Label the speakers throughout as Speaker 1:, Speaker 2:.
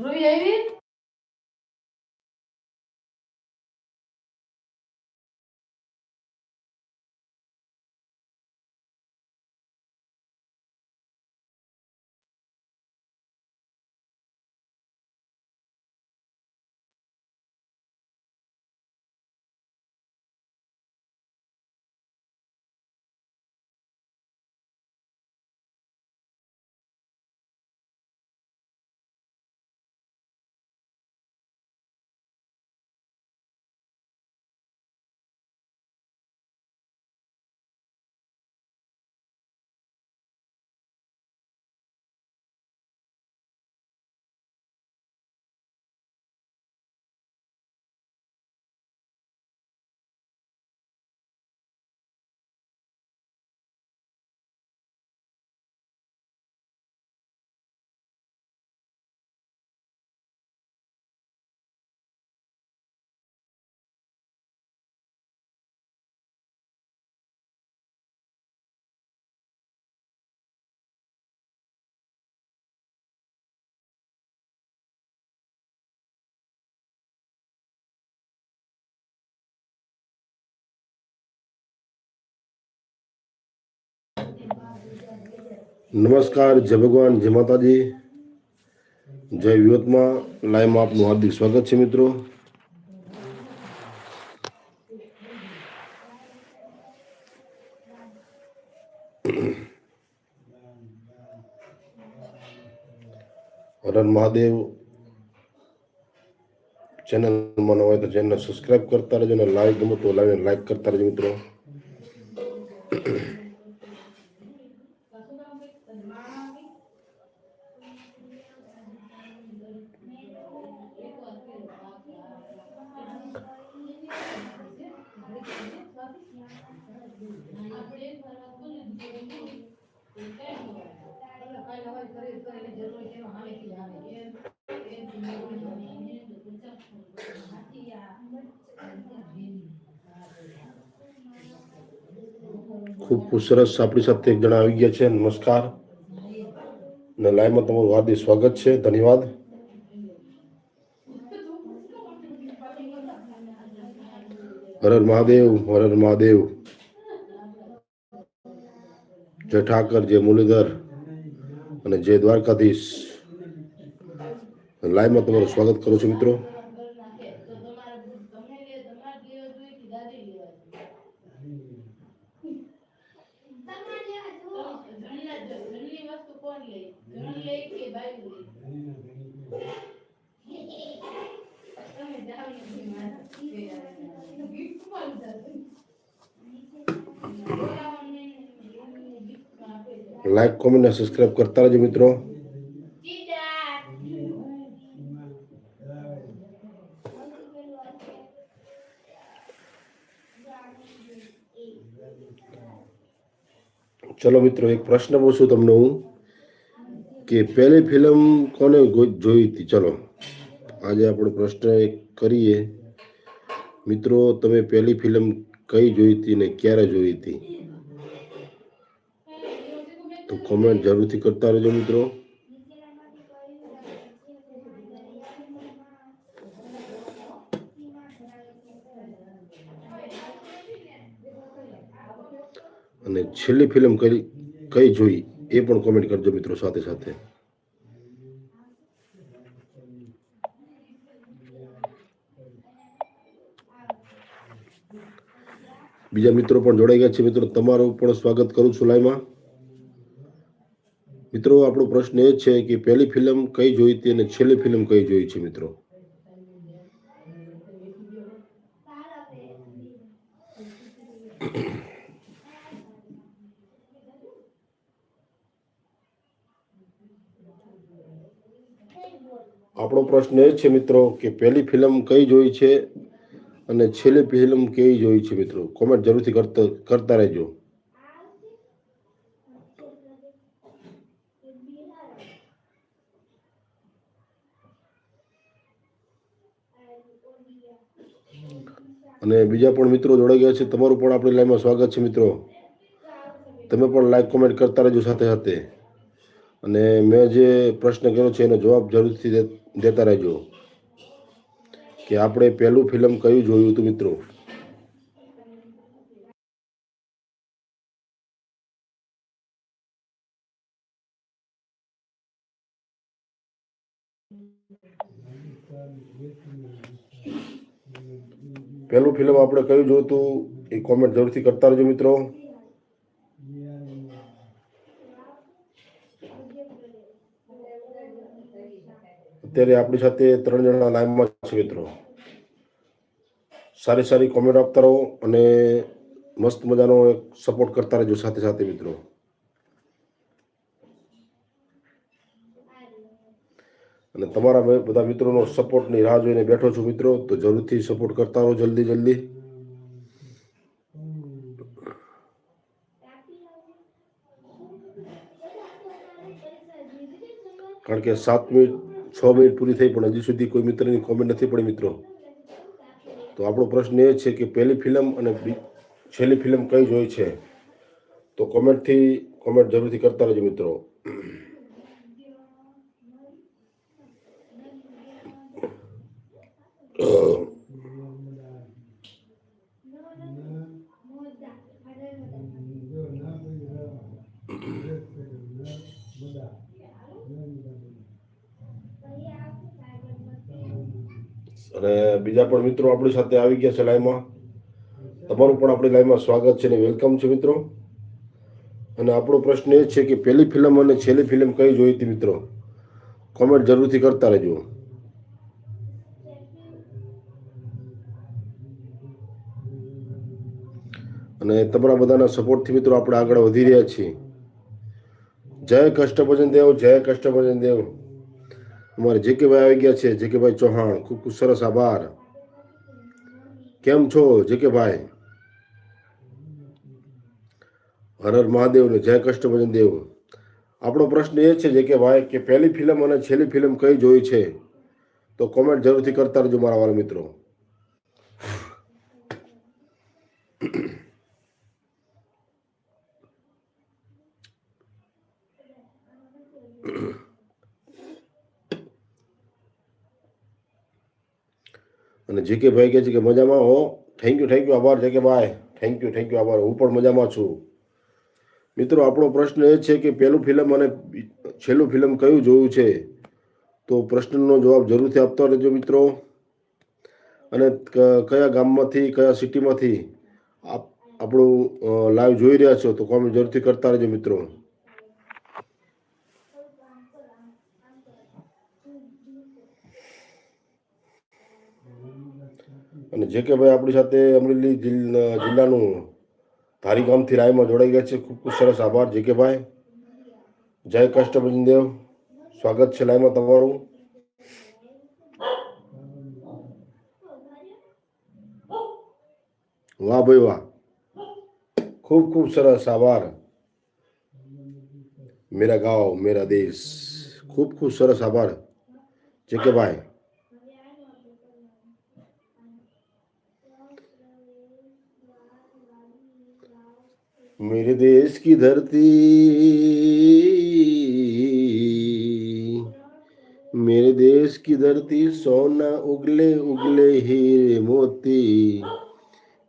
Speaker 1: ધ્રુવી આવી
Speaker 2: નમસ્કાર જય ભગવાન જય માતાજી જય વિવતમાં લાઈવમાં આપનું હાર્દિક સ્વાગત છે મિત્રો હરણ મહાદેવ ચેનલમાં ન હોય તો ચેનલ સબસ્ક્રાઇબ કરતા રહેજો અને લાઈવ ગમો તો લાઈવ લાઈક કરતા રહેજો મિત્રો ખૂબ ખૂબ સરસ આપણી સાથે એક જણા આવી ગયા છે. નમસ્કાર. ને લાઈવમાં તમારું હાર્દિક સ્વાગત છે. ધન્યવાદ. હર મહાદેવ હર મહાદેવ. જય ઠાકર જય મુરલીધર અને જય દ્વારકાધીશ. લાઈવમાં તમારું સ્વાગત કરું છું મિત્રો. લાઈક કોમેન્ટ અને સબસ્ક્રાઇબ કરતા રહેજો મિત્રો ચલો, મિત્રો, એક પ્રશ્ન પૂછું તમને હું, કે પહેલી ફિલ્મ કોને જોઈ હતી? ચલો, આજે આપણો પ્રશ્ન એક કરીએ. મિત્રો, તમે પહેલી ફિલ્મ કઈ જોઈ હતી ને ક્યારે જોઈ હતી? તો કોમેન્ટ જરૂરથી કરતા રહેજો મિત્રો. અને છેલ્લી ફિલ્મ કઈ કઈ જોઈ એ પણ કોમેન્ટ કરજો મિત્રો સાથે સાથે. બીજા મિત્રો પણ જોડાઈ ગયા છે. મિત્રો, તમારું પણ સ્વાગત કરું છું લાઈવમાં. મિત્રો, આપણો પ્રશ્ન એ છે કે પહેલી ફિલ્મ કઈ જોઈ હતી અને છેલ્લી ફિલ્મ કઈ જોઈ છે, મિત્રો? આપણો પ્રશ્ન એ છે, મિત્રો, કે પહેલી ફિલ્મ કઈ જોઈ છે અને છેલ્લી ફિલ્મ કેવી જોઈ છે, મિત્રો? કોમેન્ટ જરૂરથી કરતા કરતા રહેજો. અને બીજા પણ મિત્રો જોડાઈ ગયા છે. તમારું પણ આપણી લાઈનમાં સ્વાગત છે મિત્રો. તમે પણ લાઈક કોમેન્ટ કરતા રહેજો સાથે સાથે. અને મેં જે પ્રશ્ન કર્યો છે એનો જવાબ જરૂરથી દેતા રહેજો. કે આપણે પહેલું ફિલ્મ કયું જોયું હતું મિત્રો? પહેલું ફિલ્મ આપણે કયું જોયું હતું? એ કોમેન્ટ જરૂરથી કરતા રહેજો મિત્રો. અત્યારે આપણી સાથે ત્રણ જણા લાઈવમાં છે મિત્રો. સારી સારી કોમેન્ટ આપતા રહો અને મસ્ત મજાનો સપોર્ટ કરતા રહેજો સાથે સાથે મિત્રો. અને તમારા બધા મિત્રોનો સપોર્ટની રાહ જોઈને બેઠો છું મિત્રો, તો જરૂરથી સપોર્ટ કરતા રહો જલ્દી જલ્દી. કારણ કે સાત મિનિટ, છ મિનિટ પૂરી થઈ, પણ હજી સુધી કોઈ મિત્રની કોમેન્ટ નથી પડી મિત્રો. તો આપણો પ્રશ્ન એ છે કે પહેલી ફિલ્મ અને છેલ્લી ફિલ્મ કઈ જોઈ છે? તો કોમેન્ટથી કોમેન્ટ જરૂરથી કરતા રહેજો મિત્રો. અને બીજા પણ મિત્રો આપણી સાથે આવી ગયા છે લાઈવમાં તમારું પણ આપણી લાઈવમાં સ્વાગત છે ને વેલકમ છે મિત્રો. અને આપણો પ્રશ્ન એ છે કે પહેલી ફિલ્મ અને છેલ્લી ફિલ્મ કઈ જોઈ હતી મિત્રો? કોમેન્ટ જરૂરથી કરતા રહેજો. અને તમારા બધાના સપોર્ટથી મિત્રો આપણે આગળ વધી રહ્યા છીએ. જય કષ્ટભજન દેવ, જય કષ્ટભજન દેવ. અમારે જે કે ભાઈ આવી ગયા છે, જે કે ભાઈ ચૌહાણ, ખૂબ ખૂબ સરસ આભાર. કેમ છો, જે કે ભાઈ? હર હર મહાદેવ ને જય કષ્ટભજન દેવ. આપણો પ્રશ્ન એ છે, જે કે ભાઈ, કે પહેલી ફિલ્મ અને છેલ્લી ફિલ્મ કઈ જોઈ છે? તો કોમેન્ટ જરૂરથી કરતા રહેજો મારા વાળા મિત્રો. અને જે કે ભાઈ કહે છે કે મજામાં હો. થેન્ક યુ થેન્ક યુ આભાર જે કે ભાઈ. થેન્ક યુ થેન્ક યુ આભાર. હું પણ મજામાં છું. મિત્રો, આપણો પ્રશ્ન એ છે કે પહેલું ફિલ્મ અને છેલ્લું ફિલ્મ કયું જોયું છે? તો પ્રશ્નનો જવાબ જરૂરથી આપતા રહેજો મિત્રો. અને કયા ગામમાંથી, કયા સિટીમાંથી આપ, આપણું લાઈવ જોઈ રહ્યા છો તો કોમેન્ટ જરૂરથી કરતા રહેજો મિત્રો. અને જે કે ભાઈ આપણી સાથે અમરેલી જિલ્લ- જિલ્લાનું ધારી ગામથી લાઈવમાં જોડાઈ ગયા છે. ખૂબ ખૂબ સરસ આભાર, જે કે ભાઈ. જય કષ્ટભંજનદેવ સ્વાગત છે લાઈમાં તમારું. વાહ ભાઈ વાહ. ખૂબ ખૂબ સરસ આભાર. મેરા ગાંવ, મેરા દેશ. ખૂબ ખૂબ સરસ આભાર. જે કે ભાઈ. मेरे देश की धरती मेरे देश की धरती सोना उगले उगले हीरे मोती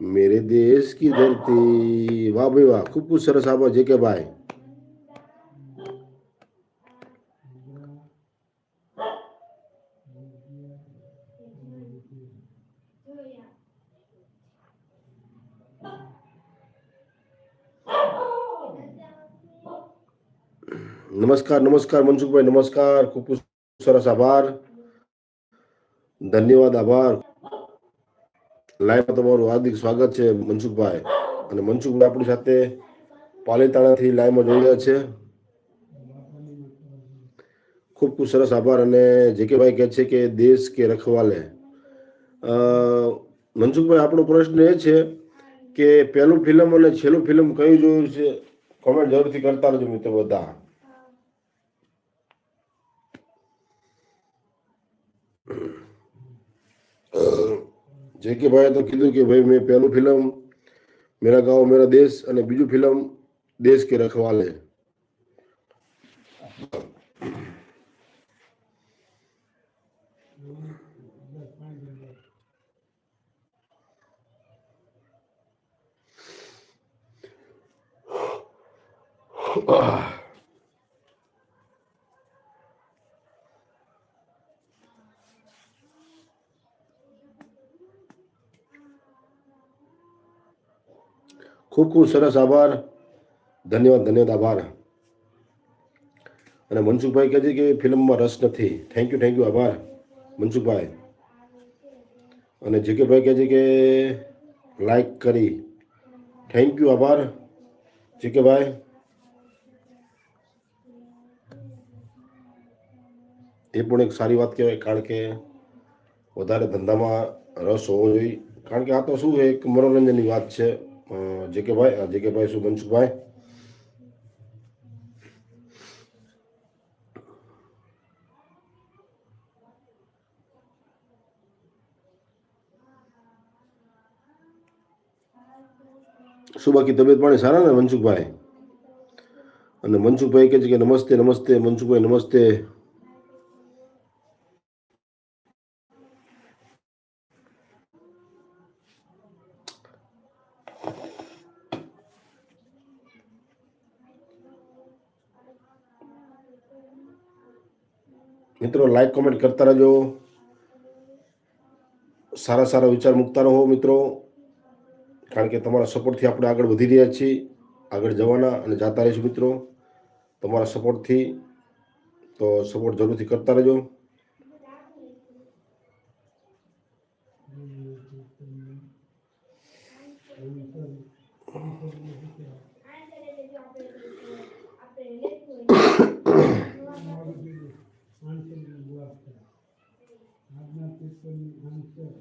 Speaker 2: मेरे देश की धरती वाह भाई वाह खूब खूब सरस आभार जे के भाई નમસ્કાર નમસ્કાર મનસુખભાઈ, નમસ્કાર. ખૂબ ખૂબ સરસ આભાર. ધન્યવાદ, આભાર. લાઈવ તમારું હાર્દિક સ્વાગત છે મનસુખભાઈ. અને મનસુખભાઈ આપણી સાથે પાલીતાણાથી લાઈવમાં જોઈ રહ્યા છે. ખૂબ ખૂબ સરસ આભાર અને જે કે ભાઈ કહે છે કે દેશ કે રખવાલે. મનસુખભાઈ, આપણો પ્રશ્ન એ છે કે પહેલું ફિલ્મ અને છેલ્લું ફિલ્મ કયું જોયું છે? કોમેન્ટ જરૂરથી કરતા રહેજો મિત્રો બધા. જેકે ભાઈએ તો કીધું કે ભાઈ મેં પહેલું ફિલ્મ મેરા ગાંવ મેરા દેશ અને બીજું ફિલ્મ દેશ કે રખવાલે Ugh.
Speaker 3: ખૂબ ખૂબ સરસ આભાર. ધન્યવાદ ધન્યવાદ, આભાર. અને મનસુખભાઈ કહે છે કે ફિલ્મમાં રસ નથી. થેન્ક યુ થેન્ક યુ આભાર. મનસુખભાઈ. અને જે કે ભાઈ કહે છે કે લાઈક કરી. થેન્ક યુ આભાર. જે કે ભાઈ એ પણ એક સારી વાત કહેવાય, કારણ કે વધારે ધંધામાં રસ હોવો જોઈએ. કારણ કે આ તો શું છે, એક મનોરંજનની વાત છે. અ, જે કે ભાઈ કે શું શું બાકી તબિયત પાણી સારા ને મનસુખભાઈ? અને મનસુખભાઈ કહે છે કે નમસ્તે નમસ્તે મનસુખભાઈ નમસ્તે. મિત્રો લાઈક કોમેન્ટ કરતા રહેજો. સારા સારા વિચાર મૂકતા રહો મિત્રો. કારણ કે તમારા સપોર્ટથી આપણે આગળ વધી રહ્યા છીએ. આગળ જવાના અને જાતા રહીશું મિત્રો. તમારા સપોર્ટથી તો સપોર્ટ જરૂરથી કરતા રહેજો.
Speaker 4: પેપરની આન્સર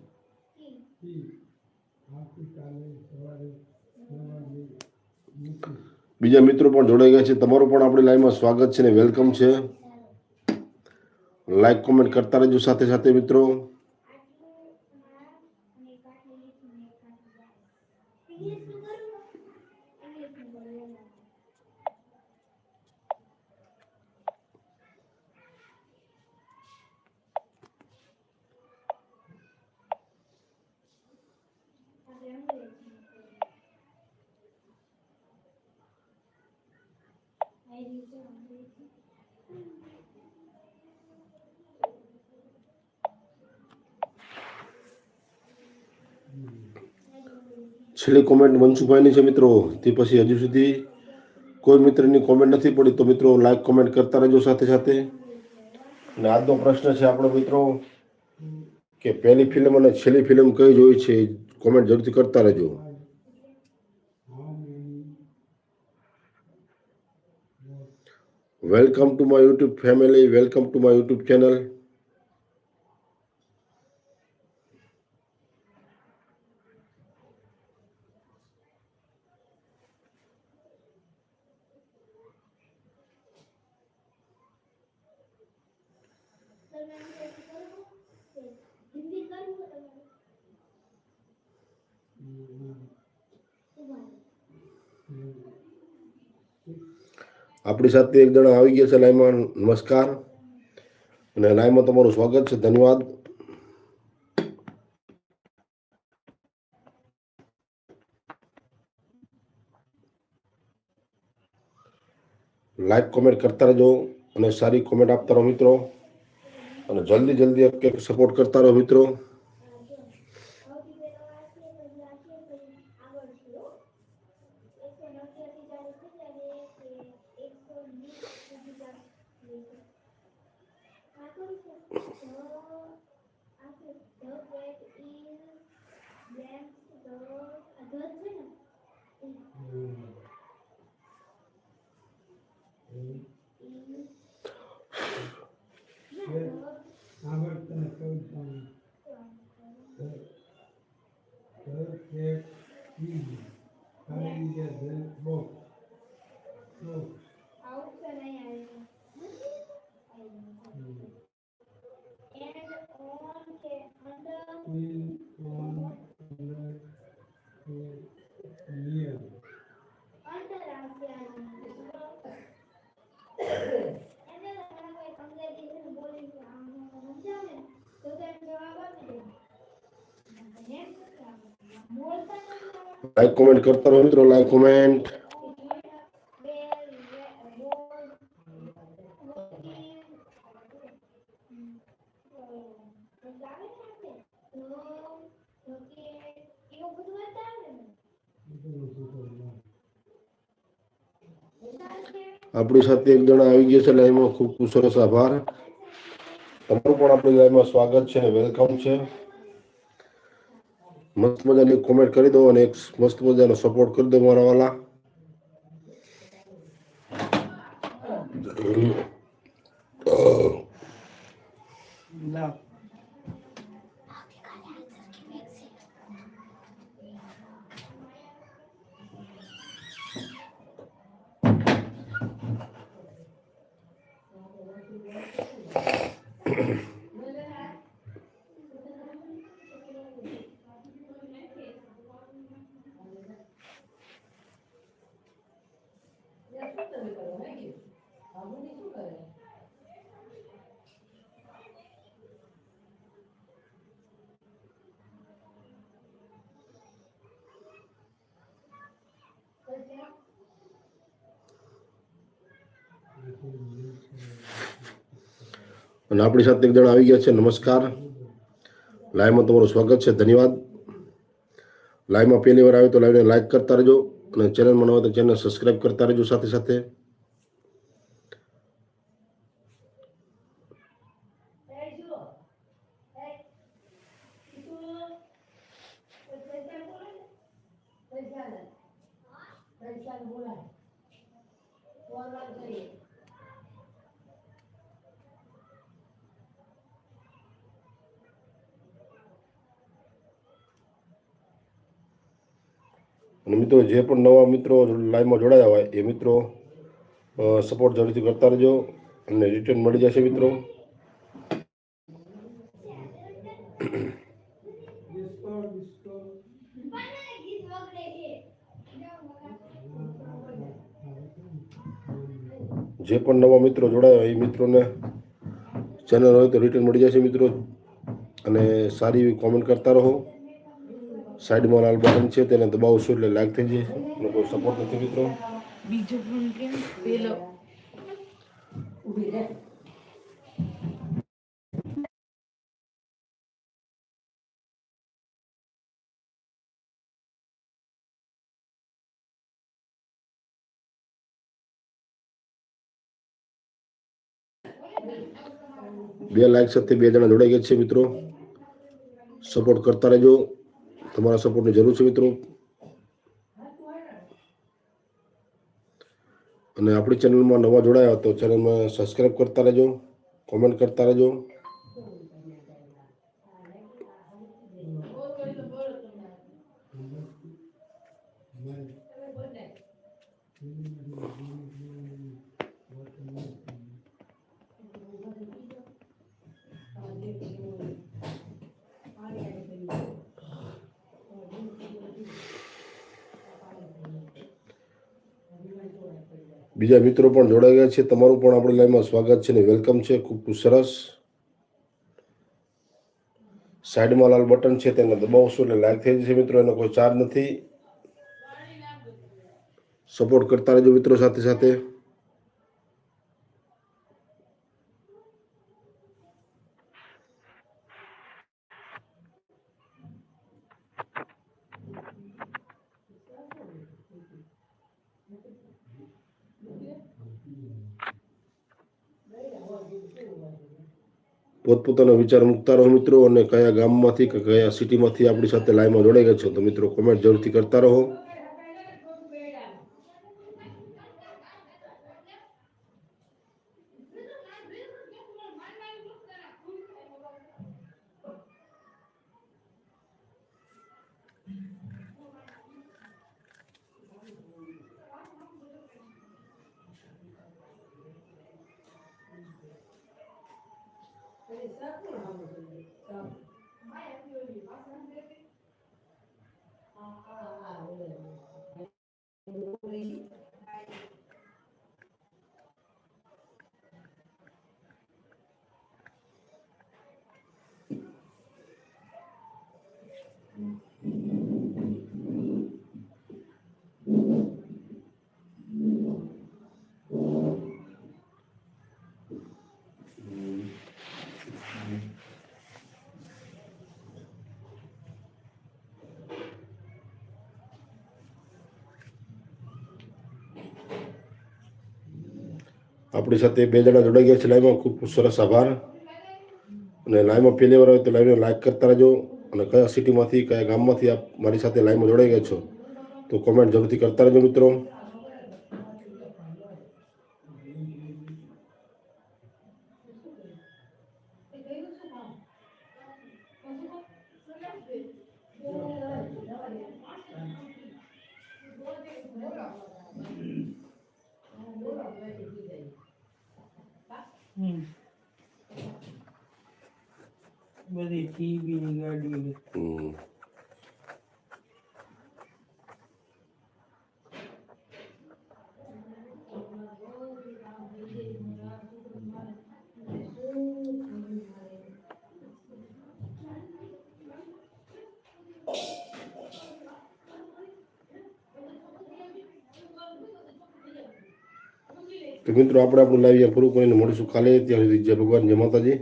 Speaker 4: આવતીકાલે સવારે
Speaker 3: બીજા મિત્રો પણ જોડાઈ ગયા છે. તમારું પણ આપણી લાઈવમાં સ્વાગત છે ને વેલકમ છે. લાઈક કોમેન્ટ કરતા રહેજો સાથે સાથે મિત્રો. છેલ્લી કોમેન્ટ મનસુભાઈની છે મિત્રો. તે પછી હજુ સુધી કોઈ મિત્રની કોમેન્ટ નથી પડી, તો મિત્રો લાઈક કોમેન્ટ કરતા રહેજો સાથે સાથે. અને આજનો પ્રશ્ન છે આપણો મિત્રો, કે પહેલી ફિલ્મ અને છેલ્લી ફિલ્મ કઈ જોઈ છે કોમેન્ટ જરૂરથી કરતા રહેજો. Welcome to my YouTube family welcome to my YouTube channel આપણી સાથે એક જણા આવી ગયા છે લાઈમાં નમસ્કાર. અને લાઈમાં તમારું સ્વાગત છે, ધન્યવાદ. લાઈક, કોમેન્ટ કરતા રહેજો અને સારી કોમેન્ટ આપતા રહો મિત્રો. અને જલ્દી જલ્દી સપોર્ટ કરતા રહો મિત્રો. લાઈક કોમેન્ટ કરતા રહો મિત્રો લાઈક કોમેન્ટ
Speaker 2: આપણી સાથે એક જણા આવી ગયા છે લાઈવમાં ખૂબ ખૂબ સરસ આભાર. તમારું પણ આપણી લાઈવમાં સ્વાગત છે વેલકમ છે. મસ્ત મજાની કોમેન્ટ કરી દો અને એક મસ્ત મજાનો સપોર્ટ કરી દો મારા વાલા.
Speaker 1: લાવ
Speaker 2: અને આપણી સાથે એક જણા આવી ગયા છે. નમસ્કાર. લાઈવમાં તમારું સ્વાગત છે. ધન્યવાદ. લાઈવમાં પહેલી વાર આવ્યો તો લાઈવને લાઈક કરતા રહેજો અને ચેનલમાં ન તો ચેનલ સબસ્ક્રાઈબ કરતા રહેજો સાથે સાથે. અને મિત્રો, જે પણ નવા મિત્રો લાઈવમાં જોડાયા હોય, એ મિત્રો સપોર્ટ જરૂરથી કરતા રહેજો અને રિટર્ન મળી જશે મિત્રો. જે પણ નવા મિત્રો જોડાયા હોય, એ મિત્રોને ચેનલ હોય તો રિટર્ન મળી જશે મિત્રો. અને સારી એવી કોમેન્ટ કરતા રહો. સાઈડમાં લાલ બટન છે તેને દબાવશો એટલે લાઈક થઈ જાય. એનો કોઈ સપોર્ટ નથી મિત્રો.
Speaker 5: બીજો ફોન કેમ? પેલો.
Speaker 2: બે લાઈક સાથે બે જણા જોડાઈ ગયા છે મિત્રો. સપોર્ટ કરતા રહેજો. તમારા સપોર્ટની જરૂર છે મિત્રો. અને આપણી ચેનલમાં નવા જોડાયા તો ચેનલમાં સબસ્ક્રાઈબ કરતા રહેજો કોમેન્ટ કરતા રહેજો. બીજા મિત્રો પણ જોડાઈ ગયા છે. તમારું પણ આપણી લાઈનમાં સ્વાગત છે ને વેલકમ છે. ખૂબ ખૂબ સરસ. સાઈડમાં લાલ બટન છે તેને દબાવશો એટલે લાઈક થઈ જશે મિત્રો. એનો કોઈ ચાર્જ નથી. સપોર્ટ કરતા રહેજો મિત્રો સાથે સાથે. પોતપોતાના વિચાર મૂકતા રહો મિત્રો અને કયા ગામમાંથી કે કયા સિટીમાંથી આપણી સાથે લાઈવમાં જોડાઈ ગયા છો તો મિત્રો કોમેન્ટ જરૂરથી કરતા રહો. આપણી સાથે બે જણા જોડાઈ ગયા છે. લાઈવમાં ખૂબ ખૂબ સરસ આભાર. અને લાઈવમાં પહેલી વાર હોય તો લાઈવને લાઈક કરતા રહેજો. અને કયા સિટીમાંથી કયા ગામમાંથી આપ મારી સાથે લાઈવમાં જોડાઈ ગયા છો, તો કોમેન્ટ જરૂરથી કરતા રહેજો મિત્રો
Speaker 1: હમ. બધી ટીવી ની ગાડી
Speaker 2: હમ. તો મિત્રો, આપણે આપણું લાઈવ પૂરું કરીને મળીશું કાલે. ત્યાં સુધી જય ભગવાન, જય માતાજી.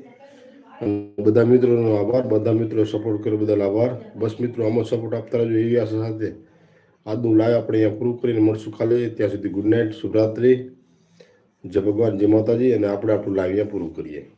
Speaker 2: બધા મિત્રોનો આભાર, બધા મિત્રોએ સપોર્ટ કર્યો બદલ આભાર. બસ મિત્રો, આમાં સપોર્ટ આપતા રહેજો એવી આશા સાથે. આજનું લાઈવ આપણે અહીંયા પૂરું કરીને મળશું કાલે. ત્યાં સુધી ગુડ નાઇટ શુભરાત્રી. જય ભગવાન, જય માતાજી. અને આપણે આપણું લાઈવ અહીંયા પૂરું કરીએ.